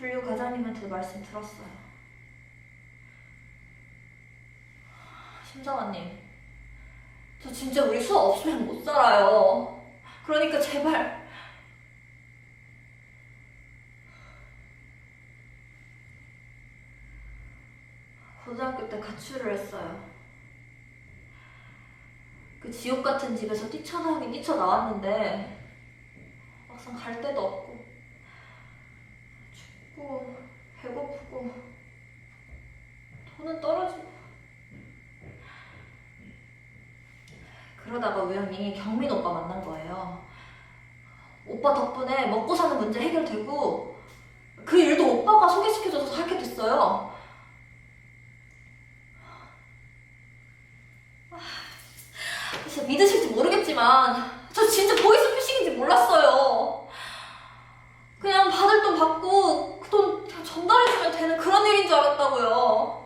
분류 과장님한테 말씀 들었어요. 심사관님, 저 진짜 우리 수업 없으면 못 살아요. 그러니까 제발. 고등학교 때 가출을 했어요. 그 지옥 같은 집에서 뛰쳐나오긴 뛰쳐나왔는데 막상 갈 데도 없고 춥고 돈은 떨어지고 그러다가 우연히 경민 오빠 만난 거예요. 오빠 덕분에 먹고 사는 문제 해결되고 그 일도 오빠가 소개시켜줘서 하게 됐어요. 아, 진짜 믿으실지 모르겠지만 그런 일인 줄 알았다고요.